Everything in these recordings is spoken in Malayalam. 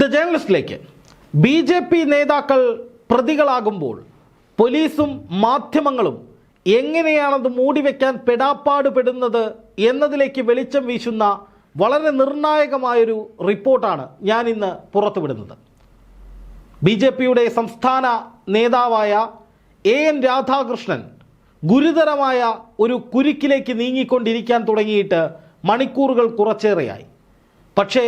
ദ ജേർണലിസ്റ്റിലേക്ക് ബി ജെ പി നേതാക്കൾ പ്രതികളാകുമ്പോൾ പോലീസും മാധ്യമങ്ങളും എങ്ങനെയാണത് മൂടിവെക്കാൻ പെടാപ്പാട് പെടുന്നത് എന്നതിലേക്ക് വെളിച്ചം വീശുന്ന വളരെ നിർണായകമായൊരു റിപ്പോർട്ടാണ് ഞാൻ ഇന്ന് പുറത്തുവിടുന്നത്. ബി ജെ പിയുടെ സംസ്ഥാന നേതാവായ എ എൻ രാധാകൃഷ്ണൻ ഗുരുതരമായ ഒരു കുരുക്കിലേക്ക് നീങ്ങിക്കൊണ്ടിരിക്കാൻ തുടങ്ങിയിട്ട് മണിക്കൂറുകൾ കുറച്ചേറെയായി. പക്ഷേ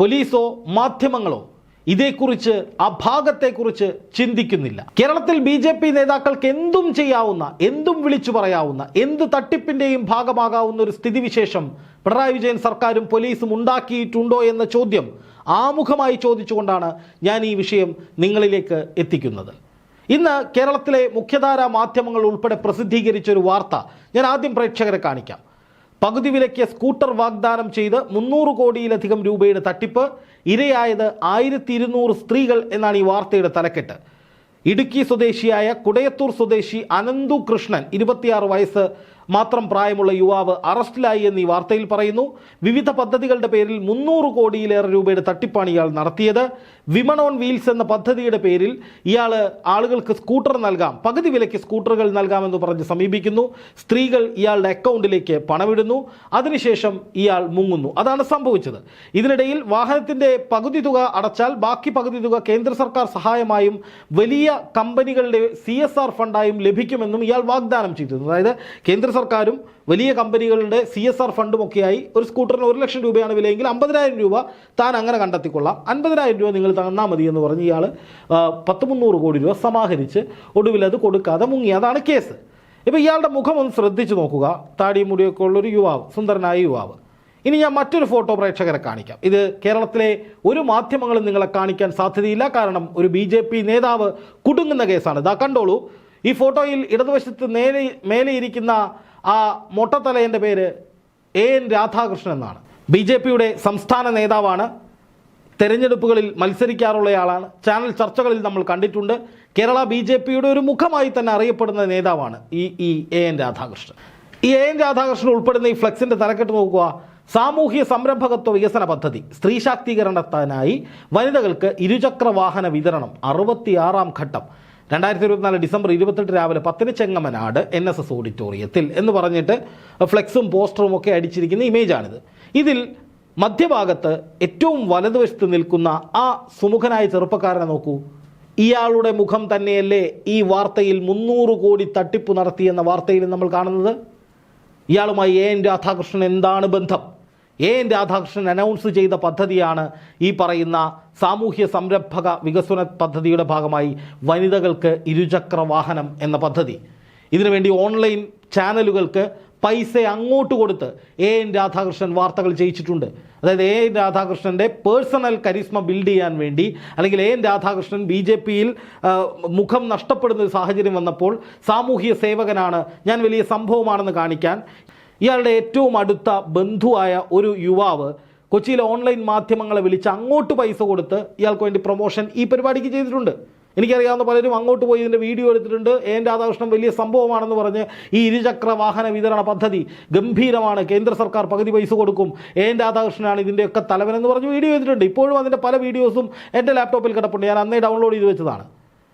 പോലീസോ മാധ്യമങ്ങളോ ഇതേക്കുറിച്ച് ആ ഭാഗത്തെക്കുറിച്ച് ചിന്തിക്കുന്നില്ല. കേരളത്തിൽ ബി ജെ പി നേതാക്കൾക്ക് എന്തും ചെയ്യാവുന്ന എന്തും വിളിച്ചു പറയാവുന്ന എന്ത് തട്ടിപ്പിന്റെയും ഭാഗമാകാവുന്ന ഒരു സ്ഥിതിവിശേഷം പിണറായി വിജയൻ സർക്കാരും പോലീസും ഉണ്ടാക്കിയിട്ടുണ്ടോ എന്ന ചോദ്യം ആമുഖമായി ചോദിച്ചുകൊണ്ടാണ് ഞാൻ ഈ വിഷയം നിങ്ങളിലേക്ക് എത്തിക്കുന്നത്. ഇന്ന് കേരളത്തിലെ മുഖ്യധാരാ മാധ്യമങ്ങൾ ഉൾപ്പെടെ പ്രസിദ്ധീകരിച്ച ഒരു വാർത്ത ഞാൻ ആദ്യം പ്രേക്ഷകരെ കാണിക്കാം. പകുതി വിലയ്ക്ക് സ്കൂട്ടർ വാഗ്ദാനം ചെയ്ത് മുന്നൂറ് കോടിയിലധികം രൂപയുടെ തട്ടിപ്പ്. ഇരയായത് ആയിരത്തി സ്ത്രീകൾ എന്നാണ് ഈ വാർത്തയുടെ തലക്കെട്ട്. ഇടുക്കി സ്വദേശിയായ കുടയത്തൂർ സ്വദേശി അനന്തു കൃഷ്ണൻ ഇരുപത്തിയാറ് വയസ്സ്. മാത്രം പ്രായമുള്ള യുവാവ് അറസ്റ്റിലായി എന്നീ വാർത്തയിൽ പറയുന്നു. വിവിധ പദ്ധതികളുടെ പേരിൽ മുന്നൂറ് കോടിയിലേറെ രൂപയുടെ തട്ടിപ്പാണ് ഇയാൾ നടത്തിയത്. വിമൺ ഓൺ വീൽസ് എന്ന പദ്ധതിയുടെ പേരിൽ ഇയാൾ ആളുകൾക്ക് സ്കൂട്ടർ നൽകാം പകുതി വിലയ്ക്ക് സ്കൂട്ടറുകൾ നൽകാമെന്ന് പറഞ്ഞ് സമീപിക്കുന്നു. സ്ത്രീകൾ ഇയാളുടെ അക്കൗണ്ടിലേക്ക് പണമിടുന്നു. അതിനുശേഷം ഇയാൾ മുങ്ങുന്നു. അതാണ് സംഭവിച്ചത്. ഇതിനിടയിൽ വാഹനത്തിന്റെ പകുതി തുക അടച്ചാൽ ബാക്കി പകുതി തുക കേന്ദ്ര സർക്കാർ സഹായമായും വലിയ കമ്പനികളുടെ സി എസ് ആർ ഫണ്ടായും ലഭിക്കുമെന്നും ഇയാൾ വാഗ്ദാനം ചെയ്തിരുന്നു. അതായത് കേന്ദ്ര സർക്കാരും വലിയ കമ്പനികളുടെ സി എസ് ആർ ഫണ്ടും ഒക്കെയായി ഒരു സ്കൂട്ടറിന് ഒരു ലക്ഷം രൂപയാണ് വിലയെങ്കിൽ അമ്പതിനായിരം രൂപ താൻ അങ്ങനെ കണ്ടെത്തിക്കൊള്ളാം. അൻപതിനായിരം രൂപ നിങ്ങൾ തന്നാൽ മതി എന്ന് പറഞ്ഞ് ഇയാൾ പത്ത് മുന്നൂറ് കോടി രൂപ സമാഹരിച്ച് ഒടുവിൽ അത് കൊടുക്കാതെ മുങ്ങി. അതാണ് കേസ്. ഇപ്പോൾ ഇയാളുടെ മുഖം ഒന്ന് ശ്രദ്ധിച്ച് നോക്കുക. താടിയും മുടിയൊക്കെ ഉള്ളൊരു യുവാവ് സുന്ദരനായ യുവാവ്. ഇനി ഞാൻ മറ്റൊരു ഫോട്ടോ പ്രേക്ഷകരെ കാണിക്കാം. ഇത് കേരളത്തിലെ ഒരു മാധ്യമങ്ങളും നിങ്ങളെ കാണിക്കാൻ സാധ്യതയില്ല. കാരണം ഒരു ബി ജെ പി നേതാവ് കുടുങ്ങുന്ന കേസാണ്. ഇതാ കണ്ടോളൂ. ഈ ഫോട്ടോയിൽ ഇടതുവശത്ത് നേരെ മേലെ ഇരിക്കുന്ന ആ മൊട്ടത്തലയന്റെ പേര് എ എൻ രാധാകൃഷ്ണൻ എന്നാണ്. ബി ജെ പിയുടെ സംസ്ഥാന നേതാവാണ്. തെരഞ്ഞെടുപ്പുകളിൽ മത്സരിക്കാറുള്ളയാളാണ് ചാനൽ ചർച്ചകളിൽ നമ്മൾ കണ്ടിട്ടുണ്ട്. കേരള ബി ജെ പിയുടെ ഒരു മുഖമായി തന്നെ അറിയപ്പെടുന്ന നേതാവാണ് ഈ ഈ എ എൻ രാധാകൃഷ്ണൻ. ഈ എ എൻ രാധാകൃഷ്ണൻ ഉൾപ്പെടുന്ന ഈ ഫ്ലെക്സിന്റെ തലക്കെട്ട് നോക്കുക. സാമൂഹ്യ സംരംഭകത്വ വികസന പദ്ധതി സ്ത്രീ ശാക്തീകരണത്തിനായി വനിതകൾക്ക് ഇരുചക്ര വാഹന വിതരണം അറുപത്തിയാറാം ഘട്ടം. രണ്ടായിരത്തി ഇരുപത്തിനാല് ഡിസംബർ ഇരുപത്തെട്ട് രാവിലെ പത്തിന് ചെങ്ങമനാട് എൻ എസ് എസ് ഓഡിറ്റോറിയത്തിൽ എന്ന് പറഞ്ഞിട്ട് ഫ്ലെക്സും പോസ്റ്ററും ഒക്കെ അടിച്ചിരിക്കുന്ന ഇമേജാണിത്. ഇതിൽ മധ്യഭാഗത്ത് ഏറ്റവും വലതുവശത്ത് നിൽക്കുന്ന ആ സുമുഖനായ ചെറുപ്പക്കാരനെ നോക്കൂ. ഇയാളുടെ മുഖം തന്നെയല്ലേ ഈ വാർത്തയിൽ മുന്നൂറ് കോടി തട്ടിപ്പ് നടത്തിയെന്ന വാർത്തയിൽ നമ്മൾ കാണുന്നത്? ഇയാളുമായി എ. എൻ. രാധാകൃഷ്ണൻ എന്താണ് ബന്ധം? എ എൻ രാധാകൃഷ്ണൻ അനൗൺസ് ചെയ്ത പദ്ധതിയാണ് ഈ പറയുന്ന സാമൂഹ്യ സംരംഭക വികസന പദ്ധതിയുടെ ഭാഗമായി വനിതകൾക്ക് ഇരുചക്ര വാഹനം എന്ന പദ്ധതി. ഇതിനുവേണ്ടി ഓൺലൈൻ ചാനലുകൾക്ക് പൈസ അങ്ങോട്ട് കൊടുത്ത് എ എൻ രാധാകൃഷ്ണൻ വാർത്തകൾ ചെയ്യിച്ചിട്ടുണ്ട്. അതായത് എ എൻ രാധാകൃഷ്ണന്റെ പേഴ്സണൽ കരിസ്മ ബിൽഡ് ചെയ്യാൻ വേണ്ടി അല്ലെങ്കിൽ A N Radhakrishnan B J പിയിൽ മുഖം നഷ്ടപ്പെടുന്ന ഒരു സാഹചര്യം വന്നപ്പോൾ സാമൂഹ്യ സേവകനാണ്. ഞാൻ വലിയ സംഭവമാണെന്ന് കാണിക്കാൻ ഇയാളുടെ ഏറ്റവും അടുത്ത ബന്ധുവായ ഒരു യുവാവ് കൊച്ചിയിലെ ഓൺലൈൻ മാധ്യമങ്ങളെ വിളിച്ച് അങ്ങോട്ട് പൈസ കൊടുത്ത് ഇയാൾക്ക് വേണ്ടി പ്രൊമോഷൻ ഈ പരിപാടിക്ക് ചെയ്തിട്ടുണ്ട്. എനിക്കറിയാവുന്ന പലരും അങ്ങോട്ട് പോയി ഇതിന്റെ വീഡിയോ എടുത്തിട്ടുണ്ട്. എൻ രാധാകൃഷ്ണൻ വലിയ സംഭവമാണെന്ന് പറഞ്ഞ് ഈ ഇരുചക്ര വാഹന വിതരണ പദ്ധതി ഗംഭീരമാണ്. കേന്ദ്ര സർക്കാർ പകുതി പൈസ കൊടുക്കും. എൻ രാധാകൃഷ്ണനാണ് ഇതിന്റെയൊക്കെ തലവനെന്ന് പറഞ്ഞ് വീഡിയോ ചെയ്തിട്ടുണ്ട് ഇപ്പോഴും അതിന്റെ പല വീഡിയോസും എന്റെ ലാപ്ടോപ്പിൽ കിടപ്പുണ്ട്. ഞാൻ അന്നേ ഡൗൺലോഡ് ചെയ്ത് വെച്ചതാണ്.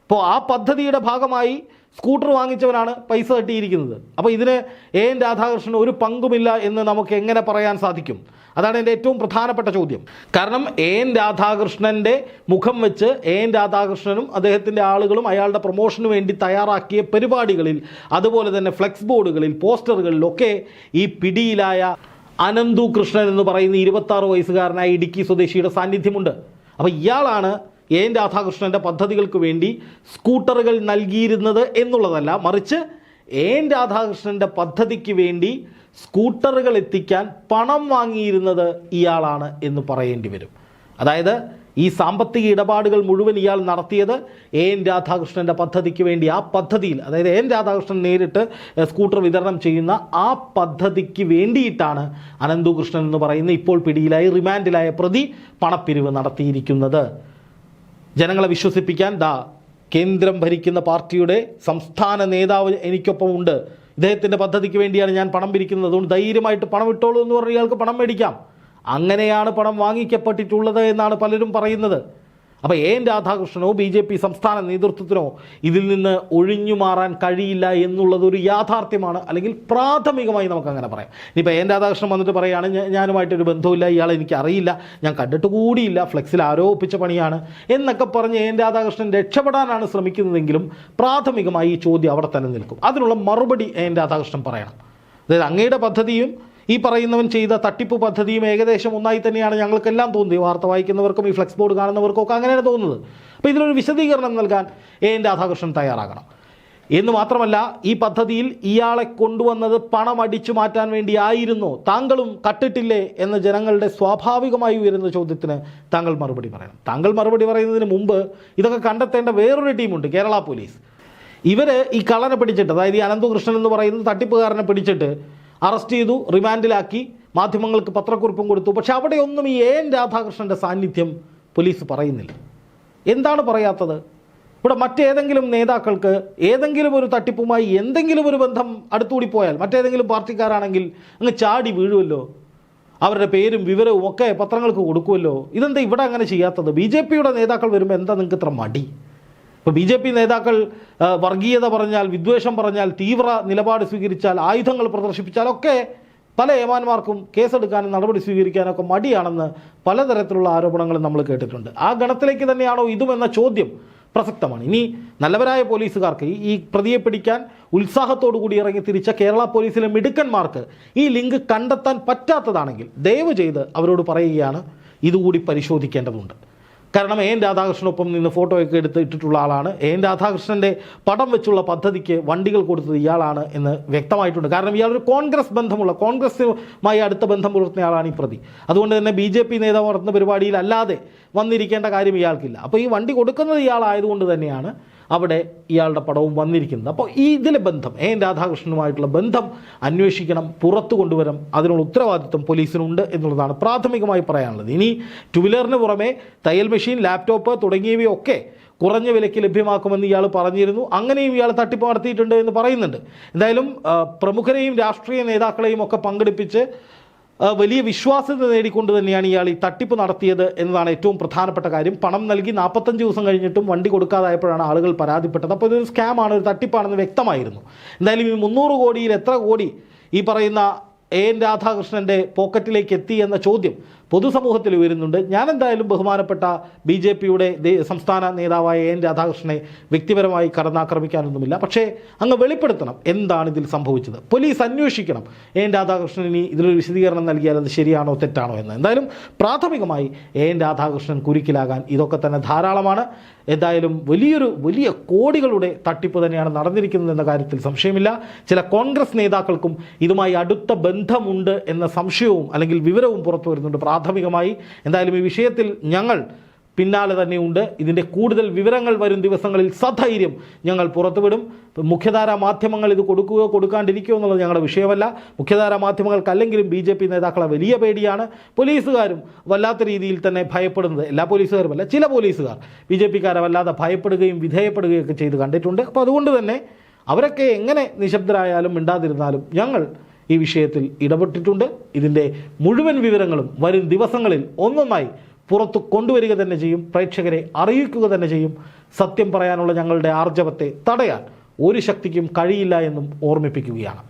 അപ്പോൾ ആ പദ്ധതിയുടെ ഭാഗമായി സ്കൂട്ടർ വാങ്ങിച്ചവനാണ് പൈസ തട്ടിയിരിക്കുന്നത്. അപ്പോൾ ഇതിന് എ എൻ രാധാകൃഷ്ണൻ ഒരു പങ്കുമില്ല എന്ന് നമുക്ക് എങ്ങനെ പറയാൻ സാധിക്കും? അതാണ് എന്റെ ഏറ്റവും പ്രധാനപ്പെട്ട ചോദ്യം. കാരണം എ എൻ രാധാകൃഷ്ണന്റെ മുഖം വെച്ച് എ എൻ രാധാകൃഷ്ണനും അദ്ദേഹത്തിന്റെ ആളുകളും അയാളുടെ പ്രൊമോഷന് വേണ്ടി തയ്യാറാക്കിയ പരിപാടികളിൽ അതുപോലെ തന്നെ ഫ്ലെക്സ് ബോർഡുകളിൽ പോസ്റ്ററുകളിലൊക്കെ ഈ പിടിയിലായ അനന്തു കൃഷ്ണൻ എന്ന് പറയുന്ന ഇരുപത്താറ് വയസ്സുകാരനായ ഇടുക്കി സ്വദേശിയുടെ സാന്നിധ്യമുണ്ട്. അപ്പോൾ ഇയാളാണ് എൻ രാധാകൃഷ്ണന്റെ പദ്ധതികൾക്ക് വേണ്ടി സ്കൂട്ടറുകൾ നൽകിയിരുന്നത് എന്നുള്ളതല്ല മറിച്ച് എൻ രാധാകൃഷ്ണന്റെ പദ്ധതിക്ക് വേണ്ടി സ്കൂട്ടറുകൾ എത്തിക്കാൻ പണം വാങ്ങിയിരുന്നത് ഇയാളാണ് എന്ന് പറയേണ്ടി വരും. അതായത് ഈ സാമ്പത്തിക ഇടപാടുകൾ മുഴുവൻ ഇയാൾ നടത്തിയത് എ എൻ രാധാകൃഷ്ണന്റെ പദ്ധതിക്ക് വേണ്ടി ആ പദ്ധതിയിൽ അതായത് എൻ രാധാകൃഷ്ണൻ നേരിട്ട് സ്കൂട്ടർ വിതരണം ചെയ്യുന്ന ആ പദ്ധതിക്ക് വേണ്ടിയിട്ടാണ് അനന്തുകൃഷ്ണൻ എന്ന് പറയുന്ന ഇപ്പോൾ പിടിയിലായി റിമാൻഡിലായ പ്രതി പണപ്പിരിവ് നടത്തിയിരിക്കുന്നത്. ജനങ്ങളെ വിശ്വസിപ്പിക്കാൻ ദാ കേന്ദ്രം ഭരിക്കുന്ന പാർട്ടിയുടെ സംസ്ഥാന നേതാവ് എനിക്കൊപ്പം ഉണ്ട് ഇദ്ദേഹത്തിന്റെ പദ്ധതിക്ക് വേണ്ടിയാണ് ഞാൻ പണം പിരിക്കുന്നത്. അതുകൊണ്ട് ധൈര്യമായിട്ട് പണം ഇട്ടോളൂ എന്ന് പറഞ്ഞ് ഇയാൾക്ക് പണം മേടിക്കാം. അങ്ങനെയാണ് പണം വാങ്ങിക്കപ്പെട്ടിട്ടുള്ളത് എന്നാണ് പലരും പറയുന്നത്. അപ്പോൾ എ എൻ രാധാകൃഷ്ണനോ ബി ജെ പി സംസ്ഥാന നേതൃത്വത്തിനോ ഇതിൽ നിന്ന് ഒഴിഞ്ഞു മാറാൻ കഴിയില്ല എന്നുള്ളത് ഒരു യാഥാർത്ഥ്യമാണ്. അല്ലെങ്കിൽ പ്രാഥമികമായി നമുക്ക് അങ്ങനെ പറയാം. ഇനിയിപ്പോൾ എൻ രാധാകൃഷ്ണൻ വന്നിട്ട് പറയുകയാണ് "ഞാ- ഞാനുമായിട്ടൊരു ബന്ധമില്ല ഇയാളെ എനിക്ക് അറിയില്ല. ഞാൻ കണ്ടിട്ട് കൂടിയില്ല. ഫ്ലെക്സിൽ ആരോപിച്ച പണിയാണ്. എന്നൊക്കെ പറഞ്ഞ് എൻ രാധാകൃഷ്ണൻ രക്ഷപ്പെടാനാണ് ശ്രമിക്കുന്നതെങ്കിലും പ്രാഥമികമായി ഈ ചോദ്യം അവിടെ തന്നെ നിൽക്കും. അതിനുള്ള മറുപടി എൻ രാധാകൃഷ്ണൻ പറയണം. അതായത് അങ്ങയുടെ പദ്ധതിയും ഈ പറയുന്നവൻ ചെയ്ത തട്ടിപ്പ് പദ്ധതിയും ഏകദേശം ഒന്നായി തന്നെയാണ് ഞങ്ങൾക്കെല്ലാം തോന്നിയത്. വാർത്ത വായിക്കുന്നവർക്കും ഈ ഫ്ലെക്സ് ബോർഡ് കാണുന്നവർക്കും ഒക്കെ അങ്ങനെയാണ് തോന്നുന്നത്. അപ്പോൾ ഇതിനൊരു വിശദീകരണം നൽകാൻ എ എൻ രാധാകൃഷ്ണൻ തയ്യാറാകണം. എന്ന് മാത്രമല്ല ഈ പദ്ധതിയിൽ ഇയാളെ കൊണ്ടുവന്നത് പണം അടിച്ചു മാറ്റാൻ വേണ്ടിയായിരുന്നോ? താങ്കളും കട്ടിട്ടില്ലേ? എന്ന ജനങ്ങളുടെ സ്വാഭാവികമായി ഉയരുന്ന ചോദ്യത്തിന് താങ്കൾ മറുപടി പറയണം. താങ്കൾ മറുപടി പറയുന്നതിന് മുമ്പ് ഇതൊക്കെ കണ്ടെത്തേണ്ട വേറൊരു ടീമുണ്ട് കേരള പോലീസ്. ഇവർ ഈ കള്ളനെ പിടിച്ചിട്ട് അതായത് ഈ അനന്തകൃഷ്ണൻ എന്ന് പറയുന്ന തട്ടിപ്പുകാരനെ പിടിച്ചിട്ട് അറസ്റ്റ് ചെയ്തു റിമാൻഡിലാക്കി മാധ്യമങ്ങൾക്ക് പത്രക്കുറിപ്പും കൊടുത്തു. പക്ഷെ അവിടെയൊന്നും ഈ എ എൻ രാധാകൃഷ്ണന്റെ സാന്നിധ്യം പോലീസ് പറയുന്നില്ല. എന്താണ് പറയാത്തത്? ഇവിടെ മറ്റേതെങ്കിലും നേതാക്കൾക്ക് ഏതെങ്കിലും ഒരു തട്ടിപ്പുമായി എന്തെങ്കിലും ഒരു ബന്ധം അടുത്തുകൂടി പോയാൽ മറ്റേതെങ്കിലും പാർട്ടിക്കാരാണെങ്കിൽ അങ്ങ് ചാടി വീഴുമല്ലോ അവരുടെ പേരും വിവരവും ഒക്കെ പത്രങ്ങൾക്ക് കൊടുക്കുമല്ലോ ഇതെന്താ ഇവിടെ അങ്ങനെ ചെയ്യാത്തത്? ബി നേതാക്കൾ വരുമ്പോൾ എന്താ നിങ്ങൾക്ക് ഇത്ര മടി? ഇപ്പോൾ ബി ജെ പി നേതാക്കൾ വർഗീയത പറഞ്ഞാൽ വിദ്വേഷം പറഞ്ഞാൽ തീവ്ര നിലപാട് സ്വീകരിച്ചാൽ ആയുധങ്ങൾ പ്രദർശിപ്പിച്ചാലൊക്കെ പല ഏമാന്മാർക്കും കേസെടുക്കാനും നടപടി സ്വീകരിക്കാനൊക്കെ മടിയാണെന്ന് പലതരത്തിലുള്ള ആരോപണങ്ങൾ നമ്മൾ കേട്ടിട്ടുണ്ട്. ആ ഗണത്തിലേക്ക് തന്നെയാണോ ഇതുമെന്ന ചോദ്യം പ്രസക്തമാണ്. ഇനി നല്ലവരായ പോലീസുകാർക്ക് ഈ പ്രതിയെ പിടിക്കാൻ ഉത്സാഹത്തോടു കൂടി ഇറങ്ങി തിരിച്ച കേരള പോലീസിലെ മിടുക്കന്മാർക്ക് ഈ ലിങ്ക് കണ്ടെത്താൻ പറ്റാത്തതാണെങ്കിൽ ദയവ് ചെയ്ത് അവരോട് പറയുകയാണ്. ഇതുകൂടി പരിശോധിക്കേണ്ടതുണ്ട്. കാരണം എൻ. രാധാകൃഷ്ണനൊപ്പം നിന്ന് ഫോട്ടോയൊക്കെ എടുത്ത് ഇട്ടിട്ടുള്ള ആളാണ്. എൻ. രാധാകൃഷ്ണന്റെ പടം വെച്ചുള്ള പദ്ധതിക്ക് വണ്ടികൾ കൊടുത്തത് ഇയാളാണ് എന്ന് വ്യക്തമായിട്ടുണ്ട്. കാരണം ഇയാളൊരു കോൺഗ്രസ് ബന്ധമുള്ള കോൺഗ്രസുമായി അടുത്ത ബന്ധം പുലർത്തുന്ന ആളാണ് ഈ പ്രതി. അതുകൊണ്ട് തന്നെ ബി ജെ പി നേതാവ് നടത്തുന്ന പരിപാടിയിലല്ലാതെ വന്നിരിക്കേണ്ട കാര്യം ഇയാൾക്കില്ല. അപ്പോൾ ഈ വണ്ടി കൊടുക്കുന്നത് ഇയാളായതുകൊണ്ട് തന്നെയാണ് അവിടെ ഇയാളുടെ പടവും വന്നിരിക്കുന്നത്. അപ്പോൾ ഈ ഇതിലെ ബന്ധം എൻ രാധാകൃഷ്ണനുമായിട്ടുള്ള ബന്ധം അന്വേഷിക്കണം പുറത്തു കൊണ്ടുവരണം അതിനുള്ള ഉത്തരവാദിത്വം പോലീസിനുണ്ട് എന്നുള്ളതാണ് പ്രാഥമികമായി പറയാനുള്ളത്. ഇനി ടു വീലറിന് പുറമെ തയ്യൽ മെഷീൻ ലാപ്ടോപ്പ് തുടങ്ങിയവയൊക്കെ കുറഞ്ഞ വിലയ്ക്ക് ലഭ്യമാക്കുമെന്ന് ഇയാൾ പറഞ്ഞിരുന്നു. അങ്ങനെയും ഇയാൾ തട്ടിപ്പ് നടത്തിയിട്ടുണ്ട് എന്ന് പറയുന്നുണ്ട്. എന്തായാലും പ്രമുഖരെയും രാഷ്ട്രീയ നേതാക്കളെയും ഒക്കെ പങ്കെടുപ്പിച്ച് വലിയ വിശ്വാസ്യത നേടിക്കൊണ്ട് തന്നെയാണ് ഇയാൾ ഈ തട്ടിപ്പ് നടത്തിയത് എന്നതാണ് ഏറ്റവും പ്രധാനപ്പെട്ട കാര്യം. പണം നൽകി നാൽപ്പത്തഞ്ച് ദിവസം കഴിഞ്ഞിട്ടും വണ്ടി കൊടുക്കാതായപ്പോഴാണ് ആളുകൾ പരാതിപ്പെട്ടത്. അപ്പോൾ ഇതൊരു സ്കാമാണ് ഒരു തട്ടിപ്പാണെന്ന് വ്യക്തമായിരുന്നു. എന്തായാലും ഈ മുന്നൂറ് കോടിയിൽ എത്ര കോടി ഈ പറയുന്ന എ. എൻ. രാധാകൃഷ്ണന്റെ പോക്കറ്റിലേക്ക് എത്തി എന്ന ചോദ്യം പൊതുസമൂഹത്തിൽ ഉയരുന്നുണ്ട്. ഞാൻ എന്തായാലും ബഹുമാനപ്പെട്ട ബി ജെ പിയുടെ സംസ്ഥാന നേതാവായ എൻ രാധാകൃഷ്ണനെ വ്യക്തിപരമായി കടന്നാക്രമിക്കാനൊന്നുമില്ല. പക്ഷേ അങ്ങ് വെളിപ്പെടുത്തണം എന്താണ് ഇതിൽ സംഭവിച്ചത്. പോലീസ് അന്വേഷിക്കണം. എൻ രാധാകൃഷ്ണൻ ഇനി ഇതിലൊരു വിശദീകരണം നൽകിയാൽ അത് ശരിയാണോ തെറ്റാണോ എന്ന്. എന്തായാലും പ്രാഥമികമായി എൻ രാധാകൃഷ്ണൻ കുരുക്കിലാകാൻ ഇതൊക്കെ തന്നെ ധാരാളമാണ്. എന്തായാലും വലിയൊരു വലിയ കോടികളുടെ തട്ടിപ്പ് തന്നെയാണ് നടന്നിരിക്കുന്നത് എന്ന കാര്യത്തിൽ സംശയമില്ല. ചില കോൺഗ്രസ് നേതാക്കൾക്കും ഇതുമായി അടുത്ത ബന്ധമുണ്ട് എന്ന സംശയവും അല്ലെങ്കിൽ വിവരവും പുറത്തു വരുന്നുണ്ട് പ്രാഥമികമായി. എന്തായാലും ഈ വിഷയത്തിൽ ഞങ്ങൾ പിന്നാലെ തന്നെയുണ്ട്. ഇതിന്റെ കൂടുതൽ വിവരങ്ങൾ വരും ദിവസങ്ങളിൽ സധൈര്യം ഞങ്ങൾ പുറത്തുവിടും. മുഖ്യധാര മാധ്യമങ്ങൾ ഇത് കൊടുക്കുകയോ കൊടുക്കാണ്ടിരിക്കുകയോ എന്നുള്ളത് ഞങ്ങളുടെ വിഷയമല്ല. മുഖ്യധാര മാധ്യമങ്ങൾക്കല്ലെങ്കിലും ബി ജെ പി നേതാക്കളെ വലിയ പേടിയാണ്. പോലീസുകാരും വല്ലാത്ത രീതിയിൽ തന്നെ ഭയപ്പെടുന്നത്. എല്ലാ പോലീസുകാരുമല്ല ചില പോലീസുകാർ ബി ജെ പിക്കാരെ വല്ലാതെ ഭയപ്പെടുകയും വിധേയപ്പെടുകയൊക്കെ ചെയ്ത് കണ്ടിട്ടുണ്ട്. അപ്പോൾ അതുകൊണ്ട് തന്നെ അവരൊക്കെ എങ്ങനെ നിശബ്ദരായാലും മിണ്ടാതിരുന്നാലും ഞങ്ങൾ ഈ വിഷയത്തിൽ ഇടപെട്ടിട്ടുണ്ട്. ഇതിന്റെ മുഴുവൻ വിവരങ്ങളും വരും ദിവസങ്ങളിൽ ഒന്നൊന്നായി പുറത്തു കൊണ്ടുവരിക തന്നെ ചെയ്യും പ്രേക്ഷകരെ അറിയിക്കുക തന്നെ ചെയ്യും. സത്യം പറയാനുള്ള ഞങ്ങളുടെ ആർജവത്തെ തടയാൻ ഒരു ശക്തിക്കും കഴിയില്ല എന്നും ഓർമ്മിപ്പിക്കുകയാണ്.